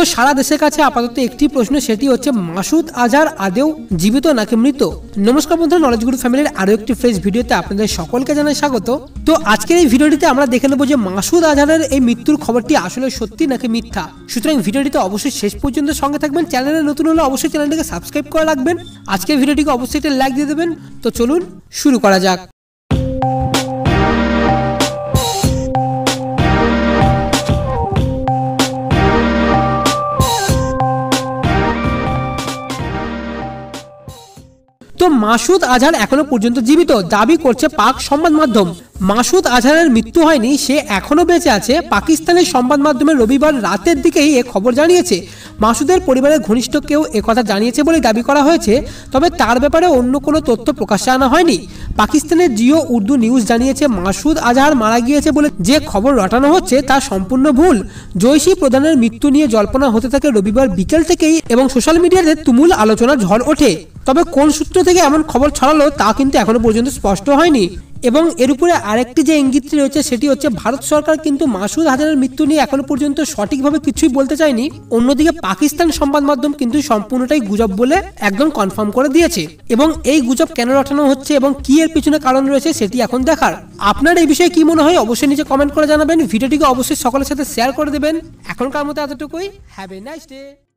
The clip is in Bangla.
তো সারা দেশের কাছে আপাতত একটি প্রশ্ন, সেটি হচ্ছে, মাসুদ আজহার আদেও জীবিত নাকি মৃত? নমস্কার বন্ধুরা নলেজ গুরু ফ্যামিলির আরও একটি ফ্রেশ ভিডিওতে আপনাদের সকলকে জানাই স্বাগত। তো আজকের এই ভিডিওটিতে আমরা দেখে নেব যে, মাসুদ আজহারের এই মৃত্যুর খবরটি আসলে সত্যি নাকি মিথ্যা? সুতরাং ভিডিওটিতে অবশ্যই শেষ পর্যন্ত সঙ্গে থাকবেন। চ্যানেলে নতুন হলে অবশ্যই চ্যানেলটিকে সাবস্ক্রাইব করে রাখবেন। আজকের ভিডিওটিকে অবশ্যই একটা লাইক দিয়ে দেবেন। তো চলুন শুরু করা যাক। তো মাসুদ আজহার এখনও পর্যন্ত জীবিত। দাবি করছে পাক সংবাদ মাধ্যম। মাসুদ আজহারের মৃত্যু হয়নি, সে এখনও বেঁচে আছে। পাকিস্তানের সংবাদ মাধ্যমে রবিবার রাতের দিকেই এ খবর জানিয়েছে। মাসুদের পরিবারের ঘনিষ্ঠ কেউ একথা জানিয়েছে বলে দাবি করা হয়েছে, তবে তার ব্যাপারে অন্য কোনো তথ্য প্রকাশ্যে আনা হয়নি। পাকিস্তানের জিও উর্দু নিউজ জানিয়েছে, মাসুদ আজহার মারা গিয়েছে বলে যে খবর রটানো হচ্ছে তা সম্পূর্ণ ভুল। জৈশী প্রধানের মৃত্যু নিয়ে জল্পনা হতে থাকে রবিবার বিকেল থেকেই এবং সোশ্যাল মিডিয়াতে তুমুল আলোচনা ঝড় ওঠে। তবে কোন সূত্র থেকে এমন খবর ছড়ালো তা কিন্তু এখনও পর্যন্ত স্পষ্ট হয়নি। এবং এর উপরে আরেকটি যে ইঙ্গিতটি রয়েছে সেটি হচ্ছে ভারত সরকার কিন্তু মাসুদ হাজারের মৃত্যু নিয়ে এখনও পর্যন্ত সঠিকভাবে কিছুই বলতে চায়নি। অন্যদিকে পাকিস্তান সংবাদ মাধ্যম কিন্তু সম্পূর্ণটাই গুজব বলে একদম কনফার্ম করে দিয়েছে। এবং এই গুজব কেন রটানো হচ্ছে এবং কি এর পিছনে কারণ রয়েছে সেটি এখন দেখার। আপনার এই বিষয়ে কি মনে হয় অবশ্যই নিচে কমেন্ট করে জানাবেন। ভিডিওটিকে অবশ্যই সকলের সাথে শেয়ার করে দেবেন। এখনকার মতো এতটুকুই। Have a nice day